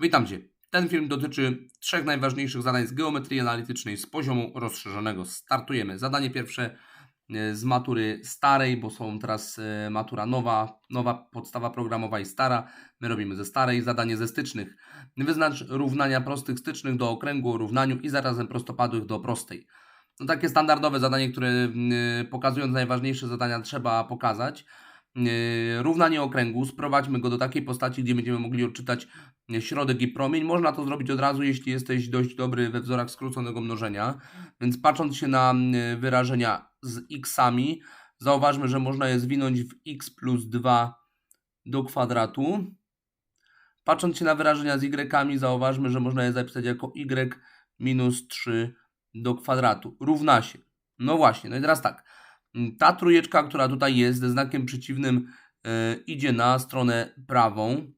Witam Cię. Ten film dotyczy trzech najważniejszych zadań z geometrii analitycznej z poziomu rozszerzonego. Startujemy. Zadanie pierwsze e, z matury starej, bo są teraz e, matura nowa, nowa podstawa programowa i stara. My robimy ze starej. Zadanie ze stycznych. Wyznacz równania prostych stycznych do okręgu o równaniu i zarazem prostopadłych do prostej. No takie standardowe zadanie, które e, pokazując najważniejsze zadania trzeba pokazać. Yy, równanie okręgu, sprowadźmy go do takiej postaci, gdzie będziemy mogli odczytać yy, środek i promień. Można to zrobić od razu, jeśli jesteś dość dobry we wzorach skróconego mnożenia. Więc patrząc się na yy, wyrażenia z xami, zauważmy, że można je zwinąć w x plus 2 do kwadratu. Patrząc się na wyrażenia z y, zauważmy, że można je zapisać jako y minus 3 do kwadratu. Równa się. No właśnie, no i teraz tak. Ta trójeczka, która tutaj jest ze znakiem przeciwnym e, idzie na stronę prawą.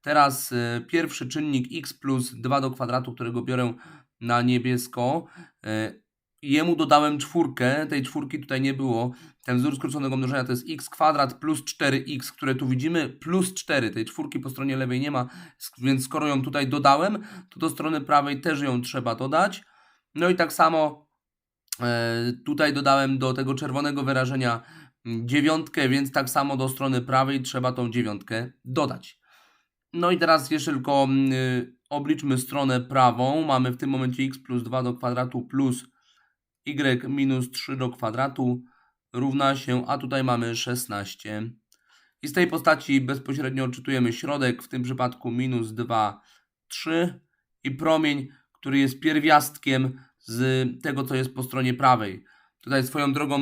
Teraz e, pierwszy czynnik x plus 2 do kwadratu, którego biorę na niebiesko. E, jemu dodałem czwórkę, tej czwórki tutaj nie było. Ten wzór skróconego mnożenia to jest x kwadrat plus 4x, które tu widzimy, plus 4. Tej czwórki po stronie lewej nie ma, więc skoro ją tutaj dodałem, to do strony prawej też ją trzeba dodać. No i tak samo tutaj dodałem do tego czerwonego wyrażenia dziewiątkę, więc tak samo do strony prawej trzeba tą dziewiątkę dodać. No i teraz jeszcze tylko mm, y, obliczmy stronę prawą. Mamy w tym momencie x plus 2 do kwadratu plus y minus 3 do kwadratu równa się, a tutaj mamy 16. I z tej postaci bezpośrednio odczytujemy środek, w tym przypadku minus 2, 3 i promień, który jest pierwiastkiem z tego, co jest po stronie prawej. Tutaj swoją drogą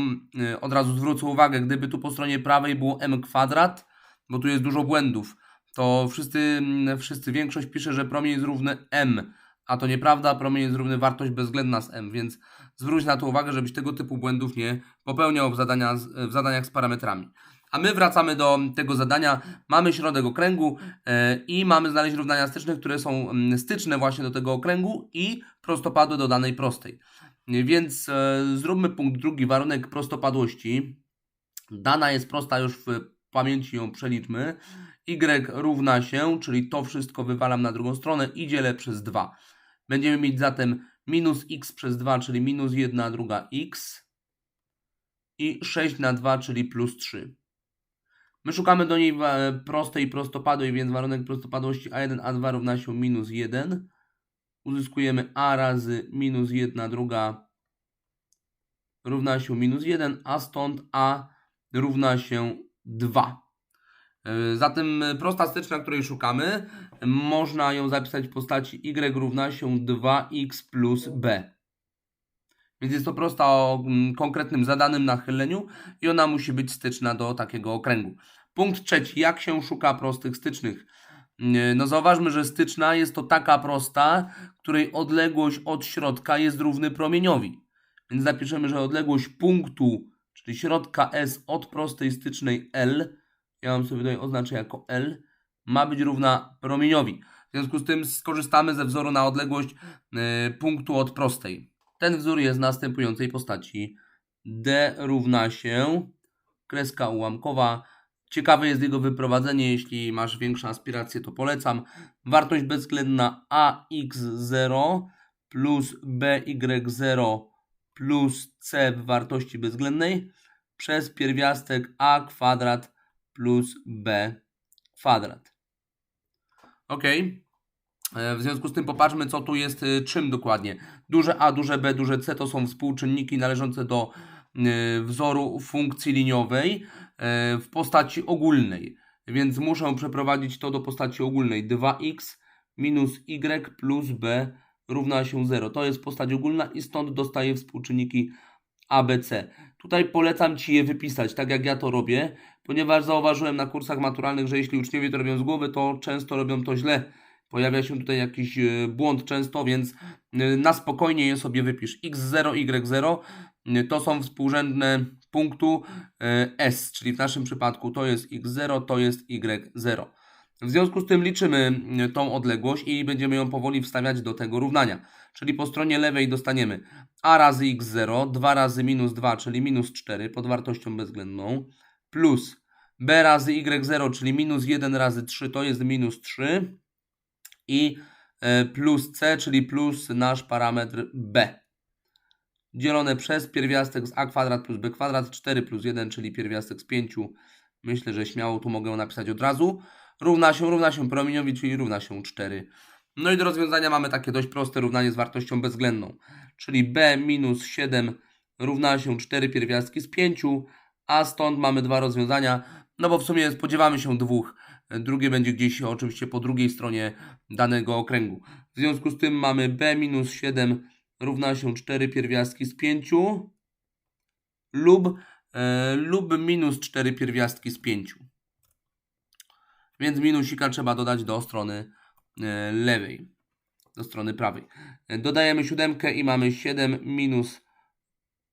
y, od razu zwrócę uwagę, gdyby tu po stronie prawej było m kwadrat, bo tu jest dużo błędów, to wszyscy, mm, wszyscy większość pisze, że promień jest równy m, a to nieprawda, promień jest równy wartość bezwzględna z m, więc zwróć na to uwagę, żebyś tego typu błędów nie popełniał w, zadania, w zadaniach z parametrami. A my wracamy do tego zadania. Mamy środek okręgu e, i mamy znaleźć równania styczne, które są mm, styczne właśnie do tego okręgu i prostopadłe do danej prostej. Więc e, zróbmy punkt drugi, warunek prostopadłości. Dana jest prosta, już w pamięci ją przeliczmy. Y równa się, czyli to wszystko wywalam na drugą stronę i dzielę przez 2. Będziemy mieć zatem minus x przez 2, czyli minus 1 druga x i 6 na 2, czyli plus 3. My szukamy do niej prostej prostopadłej, więc warunek prostopadłości A1, A2 równa się minus 1. Uzyskujemy A razy minus 1 druga równa się minus 1, a stąd A równa się 2. E, zatem prosta styczna, której szukamy, można ją zapisać w postaci y równa się 2x plus b. Więc jest to prosta o mm, konkretnym zadanym nachyleniu i ona musi być styczna do takiego okręgu. Punkt trzeci. Jak się szuka prostych stycznych? Mm, no zauważmy, że styczna jest to taka prosta, której odległość od środka jest równy promieniowi. Więc zapiszemy, że odległość punktu, czyli środka S od prostej stycznej L, ja mam sobie tutaj oznaczę jako L, ma być równa promieniowi. W związku z tym skorzystamy ze wzoru na odległość y, punktu od prostej. Ten wzór jest w następującej postaci. D równa się kreska ułamkowa. Ciekawe jest jego wyprowadzenie, jeśli masz większe aspiracje, to polecam. Wartość bezwzględna ax0 plus by0 plus c w wartości bezwzględnej przez pierwiastek a kwadrat plus b kwadrat. Ok. E, w związku z tym popatrzmy, co tu jest e, czym dokładnie. Duże A, duże B, duże C to są współczynniki należące do e, wzoru funkcji liniowej w postaci ogólnej. Więc muszę przeprowadzić to do postaci ogólnej. 2x minus y plus b równa się 0. To jest postać ogólna i stąd dostaję współczynniki ABC. Tutaj polecam Ci je wypisać, tak jak ja to robię, ponieważ zauważyłem na kursach maturalnych, że jeśli uczniowie to robią z głowy, to często robią to źle Pojawia się tutaj jakiś e, błąd często, więc e, na spokojnie je sobie wypisz. x0, y0 e, to są współrzędne punktu S, czyli w naszym przypadku to jest x0, to jest y0. W związku z tym liczymy tą odległość i będziemy ją powoli wstawiać do tego równania. Czyli po stronie lewej dostaniemy a razy x0, 2 razy minus 2, czyli minus 4 pod wartością bezwzględną, plus b razy y0, czyli minus 1 razy 3 to jest minus 3, i e, plus c, czyli plus nasz parametr b. Dzielone przez pierwiastek z a kwadrat plus b kwadrat, 4 plus 1, czyli pierwiastek z 5. Myślę, że śmiało tu mogę napisać od razu. Równa się, równa się promieniowi, czyli równa się 4. No i do rozwiązania mamy takie dość proste równanie z wartością bezwzględną. Czyli b minus 7 równa się 4 pierwiastki z 5, a stąd mamy dwa rozwiązania, no bo w sumie spodziewamy się dwóch. Drugie będzie gdzieś oczywiście po drugiej stronie danego okręgu. W związku z tym mamy b minus 7 równa się 4 pierwiastki z 5 lub, e, lub minus 4 pierwiastki z 5. Więc minusika trzeba dodać do strony e, lewej, do strony prawej. Dodajemy siódemkę i mamy 7 minus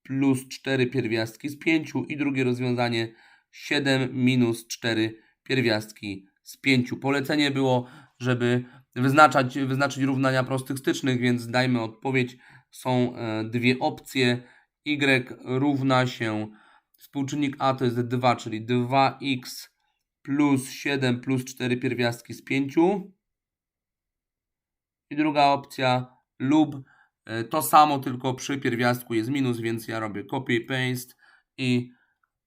plus 4 pierwiastki z 5 i drugie rozwiązanie 7 minus 4 pierwiastki z 5. Polecenie było, żeby wyznaczać, wyznaczyć równania prostych stycznych, więc dajmy odpowiedź. Są e, dwie opcje. y równa się, współczynnik a to jest 2, czyli 2x plus 7 plus 4 pierwiastki z 5. I druga opcja lub e, to samo, tylko przy pierwiastku jest minus, więc ja robię copy, paste i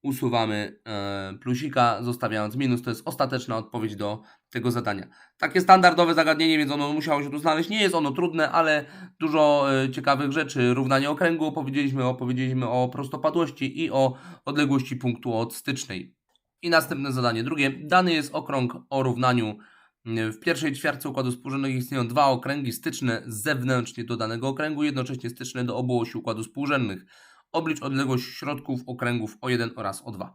usuwamy e, plusika, zostawiając minus. To jest ostateczna odpowiedź do tego zadania. Takie standardowe zagadnienie, więc ono musiało się tu znaleźć. Nie jest ono trudne, ale dużo e, ciekawych rzeczy. Równanie okręgu opowiedzieliśmy, opowiedzieliśmy o prostopadłości i o odległości punktu od stycznej. I następne zadanie drugie. Dany jest okrąg o równaniu w pierwszej ćwiartce układu współrzędnego istnieją dwa okręgi styczne zewnętrznie do danego okręgu, jednocześnie styczne do obu osi układu współrzędnych. Oblicz odległość środków okręgów O1 oraz O2.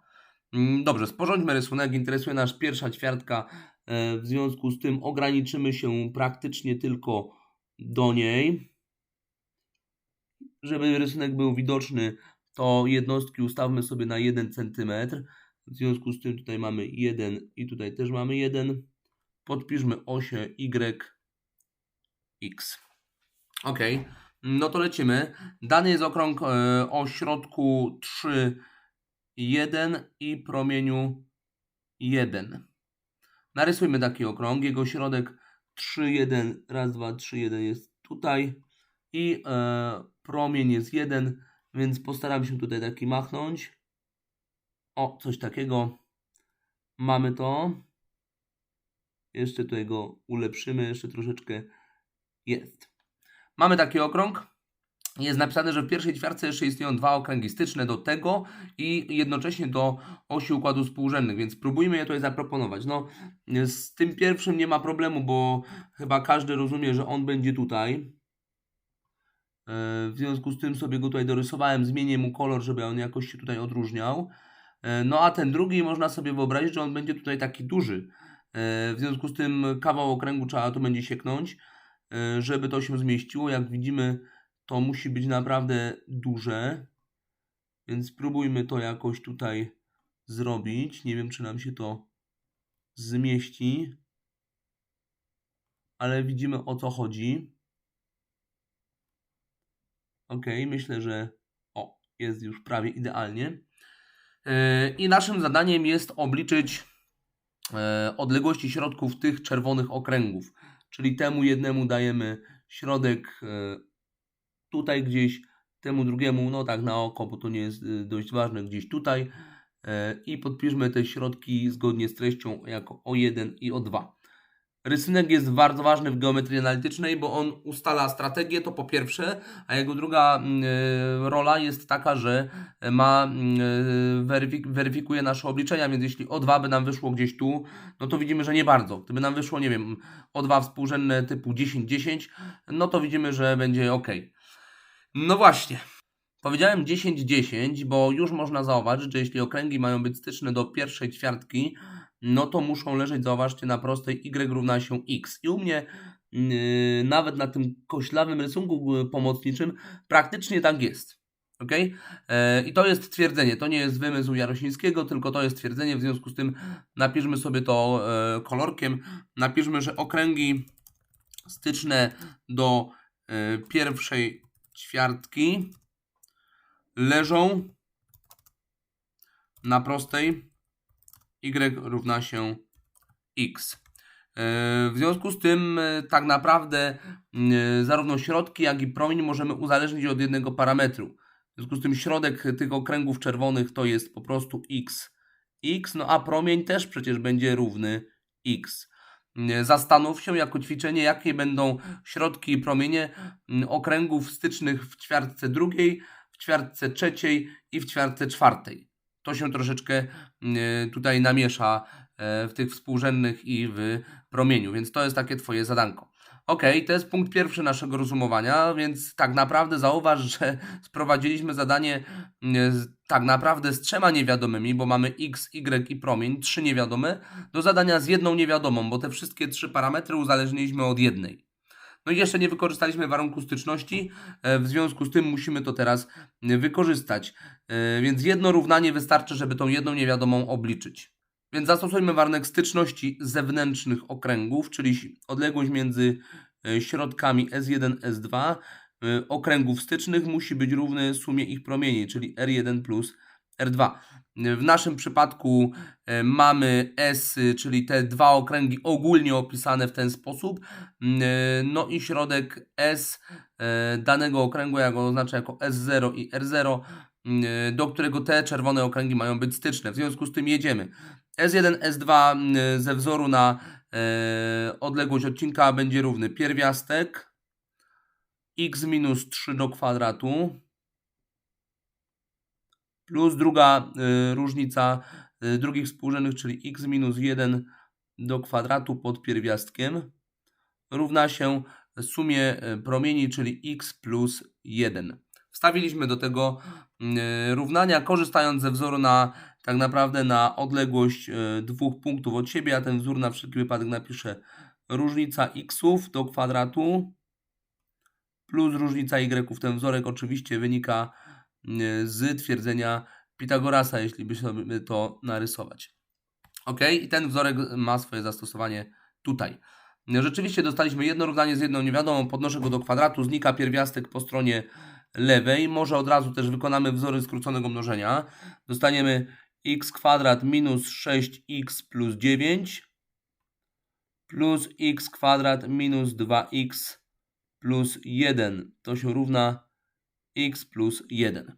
Mm, Dobrze, sporządźmy rysunek. Interesuje nas pierwsza ćwiartka. e, W związku z tym ograniczymy się praktycznie tylko do niej. Żeby rysunek był widoczny, to jednostki ustawmy sobie na 1 cm. W związku z tym tutaj mamy 1 i tutaj też mamy 1 podpiszmy osię Y, X. Ok, no to lecimy. Dany jest okrąg e, o środku 3, 1 i promieniu 1. Narysujmy taki okrąg. Jego środek 3, 1, raz, 2, 3, 1 jest tutaj i e, promień jest 1, więc postaram się tutaj taki machnąć. O, coś takiego. Mamy to. Jeszcze tutaj go ulepszymy, jeszcze troszeczkę jest. Mamy taki okrąg. Jest napisane, że w pierwszej ćwiartce jeszcze istnieją dwa okręgi styczne do tego i jednocześnie do osi układu współrzędnych, więc spróbujmy je tutaj zaproponować. No, z tym pierwszym nie ma problemu, bo chyba każdy rozumie, że on będzie tutaj. E, W związku z tym sobie go tutaj dorysowałem, zmienię mu kolor, żeby on jakoś się tutaj odróżniał. E, No a ten drugi można sobie wyobrazić, że on będzie tutaj taki duży. E, W związku z tym kawał okręgu trzeba tu będzie sieknąć, żeby to się zmieściło. Jak widzimy, to musi być naprawdę duże, więc spróbujmy to jakoś tutaj zrobić. Nie wiem, czy nam się to zmieści, ale widzimy o co chodzi. Ok, myślę, że o, jest już prawie idealnie. E, I naszym zadaniem jest obliczyć e, odległości środków tych czerwonych okręgów. Czyli temu jednemu dajemy środek e, tutaj gdzieś, temu drugiemu, no tak na oko, bo to nie jest e, dość ważne, gdzieś tutaj. E, I podpiszmy te środki zgodnie z treścią jako O1 i O2. Rysunek jest bardzo ważny w geometrii analitycznej, bo on ustala strategię, to po pierwsze, a jego druga e, rola jest taka, że ma, e, weryfik weryfikuje nasze obliczenia, więc jeśli O2 by nam wyszło gdzieś tu, no to widzimy, że nie bardzo. Gdyby nam wyszło, nie wiem, O2 współrzędne typu 10-10, no to widzimy, że będzie ok. No właśnie. Powiedziałem 10-10, bo już można zauważyć, że jeśli okręgi mają być styczne do pierwszej ćwiartki, no to muszą leżeć, zauważcie, na prostej y równa się x. I u mnie yy, nawet na tym koślawym rysunku yy, pomocniczym praktycznie tak jest. Ok? E, I to jest twierdzenie, to nie jest wymysł Jarosińskiego, tylko to jest twierdzenie, w związku z tym napiszmy sobie to e, kolorkiem. Napiszmy, że okręgi styczne do e, pierwszej ćwiartki leżą na prostej y równa się x. W związku z tym e, tak naprawdę e, zarówno środki, jak i promień możemy uzależnić od jednego parametru. W związku z tym środek tych okręgów czerwonych to jest po prostu x, x, no a promień też przecież będzie równy x. Zastanów się jako ćwiczenie, jakie będą środki i promienie okręgów stycznych w ćwiartce drugiej, w ćwiartce trzeciej i w ćwiartce czwartej. To się troszeczkę tutaj namiesza e, w tych współrzędnych i w promieniu, więc to jest takie Twoje zadanko. Ok, to jest punkt pierwszy naszego rozumowania, więc tak naprawdę zauważ, że sprowadziliśmy zadanie tak naprawdę z trzema niewiadomymi, bo mamy x, y i promień, trzy niewiadome, do zadania z jedną niewiadomą, bo te wszystkie trzy parametry uzależniliśmy od jednej. No i jeszcze nie wykorzystaliśmy warunku styczności, e, w związku z tym musimy to teraz wykorzystać. E, więc jedno równanie wystarczy, żeby tą jedną niewiadomą obliczyć. Więc zastosujmy warunek styczności zewnętrznych okręgów, czyli odległość między e, środkami S1, S2 okręgów stycznych musi być równy sumie ich promieni, czyli R1 plus R2. W naszym przypadku e, mamy S, czyli te dwa okręgi ogólnie opisane w ten sposób. Mm, e, no i środek S e, danego okręgu, ja go oznaczę jako S0 i R0, mm, do którego te czerwone okręgi mają być styczne. W związku z tym jedziemy. S1, S2 mm, ze wzoru na odległość odcinka będzie równy pierwiastek x minus 3 do kwadratu plus druga y, różnica y, drugich współrzędnych, czyli x minus 1 do kwadratu pod pierwiastkiem równa się sumie y, promieni, czyli x plus 1. Wstawiliśmy do tego równania, korzystając ze wzoru na tak naprawdę na odległość dwóch punktów od siebie, a ten wzór na wszelki wypadek napiszę różnica xów do kwadratu plus różnica y. Ten wzorek oczywiście wynika z twierdzenia Pitagorasa, jeśli by to narysować. Ok, i ten wzorek ma swoje zastosowanie tutaj. Rzeczywiście dostaliśmy jedno równanie z jedną niewiadomą, podnoszę go do kwadratu, znika pierwiastek po stronie lewej. Może od razu też wykonamy wzory skróconego mnożenia. Dostaniemy x kwadrat minus 6x plus 9 plus x kwadrat minus 2x plus 1. To się równa x plus 1.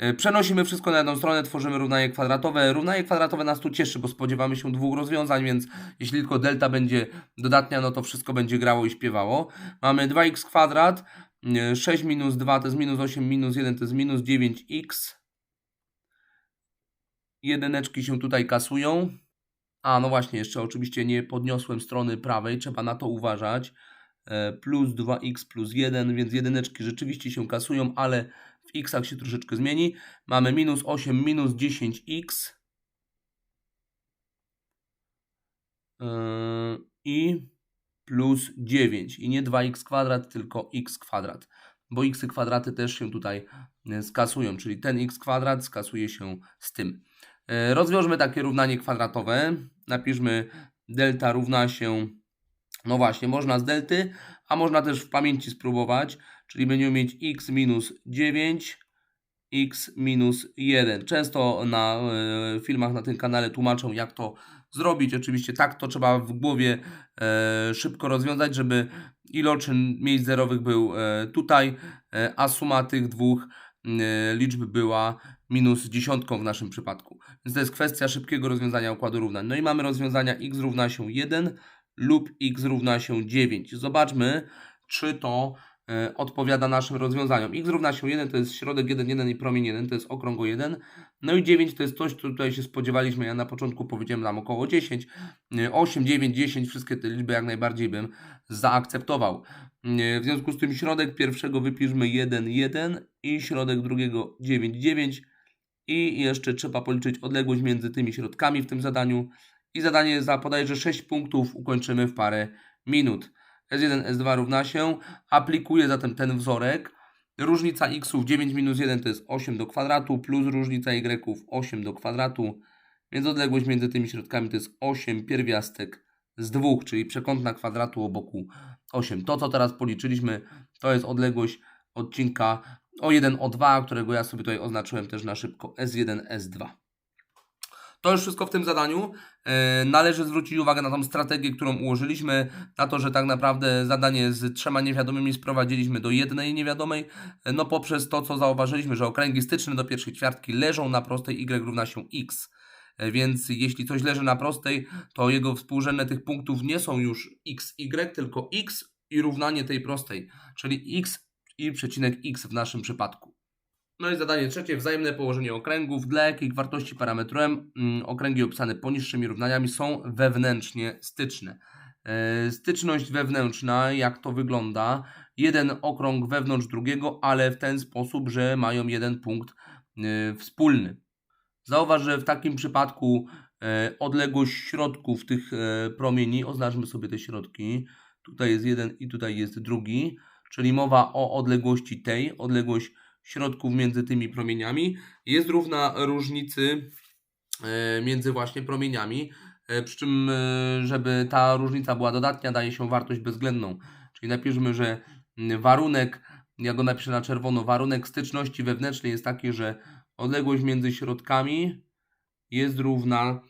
E, przenosimy wszystko na jedną stronę, tworzymy równanie kwadratowe. Równanie kwadratowe nas tu cieszy, bo spodziewamy się dwóch rozwiązań, więc jeśli tylko delta będzie dodatnia, no to wszystko będzie grało i śpiewało. Mamy 2x kwadrat, 6 e, minus 2 to jest minus 8, minus 1 to jest minus 9x. Jedyneczki się tutaj kasują. A, no właśnie, jeszcze oczywiście nie podniosłem strony prawej, trzeba na to uważać. E, plus 2x plus 1, więc jedyneczki rzeczywiście się kasują, ale w xach się troszeczkę zmieni. Mamy minus 8, minus 10x e, i plus 9 i nie 2x kwadrat, tylko x kwadrat, bo x kwadraty też się tutaj e, skasują, czyli ten x kwadrat skasuje się z tym. Rozwiążmy takie równanie kwadratowe. Napiszmy delta równa się no właśnie, można z delty, a można też w pamięci spróbować, czyli będziemy mieć x minus 9, x minus 1. Często na e, filmach na tym kanale tłumaczą, jak to zrobić. Oczywiście tak to trzeba w głowie e, szybko rozwiązać, żeby iloczyn miejsc zerowych był e, tutaj, a suma tych dwóch liczb była minus dziesiątką w naszym przypadku. Więc to jest kwestia szybkiego rozwiązania układu równań. No i mamy rozwiązania x równa się 1 lub x równa się 9. Zobaczmy, czy to e, odpowiada naszym rozwiązaniom. x równa się 1 to jest środek 1, 1 i promień 1 to jest okrągło 1. No i 9 to jest coś, co tutaj się spodziewaliśmy. Ja na początku powiedziałem nam około 10. 8, 9, 10, wszystkie te liczby jak najbardziej bym zaakceptował. E, w związku z tym środek pierwszego wypiszmy 1, 1 i środek drugiego 9, 9. I jeszcze trzeba policzyć odległość między tymi środkami w tym zadaniu i zadanie za podajże 6 punktów ukończymy w parę minut. S1, S2 równa się, aplikuję zatem ten wzorek. Różnica xów 9 minus 1 to jest 8 do kwadratu, plus różnica y'ów 8 do kwadratu, więc odległość między tymi środkami to jest 8 pierwiastek z 2, czyli przekątna kwadratu o boku 8. To, co teraz policzyliśmy, to jest odległość odcinka o 1, o 2, którego ja sobie tutaj oznaczyłem też na szybko S1, S2. To już wszystko w tym zadaniu. E, Należy zwrócić uwagę na tą strategię, którą ułożyliśmy, na to, że tak naprawdę zadanie z trzema niewiadomymi sprowadziliśmy do jednej niewiadomej, e, no poprzez to, co zauważyliśmy, że okręgi styczne do pierwszej ćwiartki leżą na prostej y równa się x. E, Więc jeśli coś leży na prostej, to jego współrzędne tych punktów nie są już x, y, tylko x i równanie tej prostej, czyli x i przecinek x w naszym przypadku. No i zadanie trzecie, wzajemne położenie okręgów. Dla jakich wartości parametru m mm, okręgi opisane poniższymi równaniami są wewnętrznie styczne. E, Styczność wewnętrzna, jak to wygląda? Jeden okrąg wewnątrz drugiego, ale w ten sposób, że mają jeden punkt e, wspólny. Zauważ, że w takim przypadku e, odległość środków tych promieni, oznaczmy sobie te środki, tutaj jest jeden i tutaj jest drugi, czyli mowa o odległości tej, odległość środków między tymi promieniami jest równa różnicy e, między właśnie promieniami, e, przy czym e, żeby ta różnica była dodatnia daje się wartość bezwzględną, czyli napiszmy, że warunek, ja go napiszę na czerwono, warunek styczności wewnętrznej jest taki, że odległość między środkami jest równa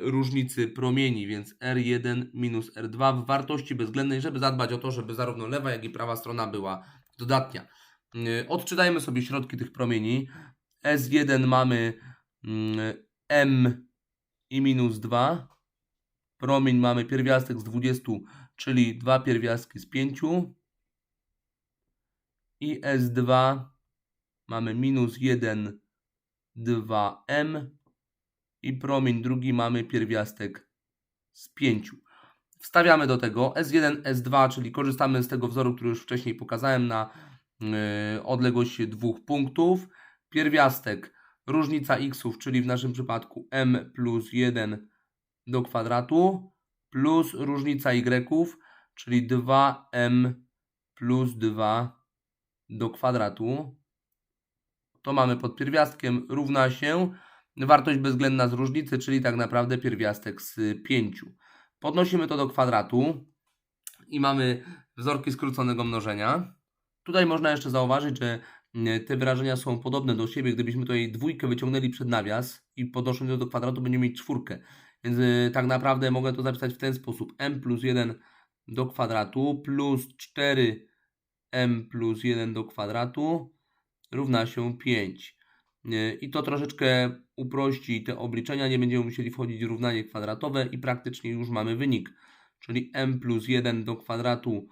różnicy promieni, więc R1 minus R2 w wartości bezwzględnej, żeby zadbać o to, żeby zarówno lewa, jak i prawa strona była dodatnia. E, Odczytajmy sobie środki tych promieni. S1 mamy mm, M i minus 2. Promień mamy pierwiastek z 20, czyli 2 pierwiastki z 5. I S2 mamy minus 1, 2M i promień drugi mamy pierwiastek z 5. Wstawiamy do tego S1, S2, czyli korzystamy z tego wzoru, który już wcześniej pokazałem na odległość dwóch punktów. Pierwiastek różnica xów, czyli w naszym przypadku m plus 1 do kwadratu, plus różnica y'ów, czyli 2m plus 2 do kwadratu. To mamy pod pierwiastkiem równa się wartość bezwzględna z różnicy, czyli tak naprawdę pierwiastek z 5. Podnosimy to do kwadratu i mamy wzorki skróconego mnożenia. Tutaj można jeszcze zauważyć, że mm, te wyrażenia są podobne do siebie. Gdybyśmy tutaj dwójkę wyciągnęli przed nawias i podnosząc to do kwadratu, będziemy mieć czwórkę. Więc y, tak naprawdę mogę to zapisać w ten sposób. m plus 1 do kwadratu plus 4m plus 1 do kwadratu równa się 5. Y, I to troszeczkę uprości te obliczenia. Nie będziemy musieli wchodzić w równanie kwadratowe i praktycznie już mamy wynik. Czyli m plus 1 do kwadratu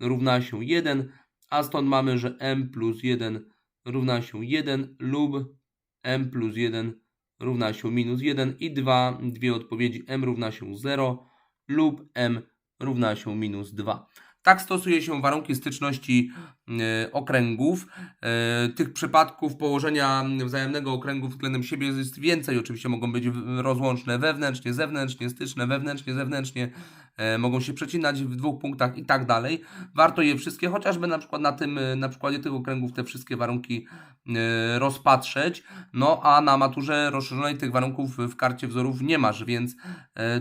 równa się 1, a stąd mamy, że m plus 1 równa się 1 lub m plus 1 równa się minus 1 i dwa, dwie odpowiedzi m równa się 0 lub m równa się minus 2. Tak stosuje się warunki styczności e, okręgów. E, tych przypadków położenia wzajemnego okręgu względem siebie jest więcej. Oczywiście mogą być rozłączne wewnętrznie, zewnętrznie, styczne, wewnętrznie, zewnętrznie. E, mogą się przecinać w dwóch punktach i tak dalej. Warto je wszystkie, chociażby na przykład na tym, e, na przykładzie tych okręgów te wszystkie warunki e, rozpatrzeć. No a na maturze rozszerzonej tych warunków w karcie wzorów nie masz, więc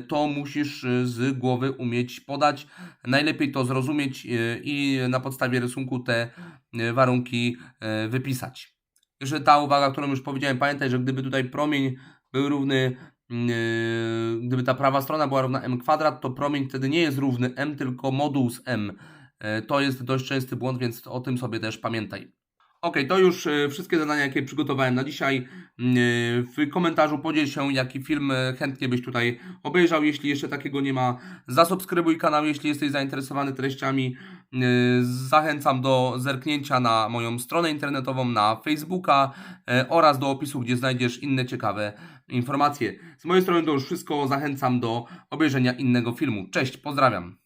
to musisz z głowy umieć podać. Najlepiej to zrozumieć i na podstawie rysunku te warunki wypisać. Jeszcze ta uwaga, którą już powiedziałem, pamiętaj, że gdyby tutaj promień był równy, gdyby ta prawa strona była równa m kwadrat, to promień wtedy nie jest równy m, tylko moduł z m. E, To jest dość częsty błąd, więc o tym sobie też pamiętaj. Ok, to już e, wszystkie zadania, jakie przygotowałem na dzisiaj. W komentarzu podziel się, jaki film chętnie byś tutaj obejrzał. Jeśli jeszcze takiego nie ma, zasubskrybuj kanał, jeśli jesteś zainteresowany treściami. E, Zachęcam do zerknięcia na moją stronę internetową, na Facebooka e, oraz do opisu, gdzie znajdziesz inne ciekawe informacje. Z mojej strony to już wszystko. Zachęcam do obejrzenia innego filmu. Cześć, pozdrawiam.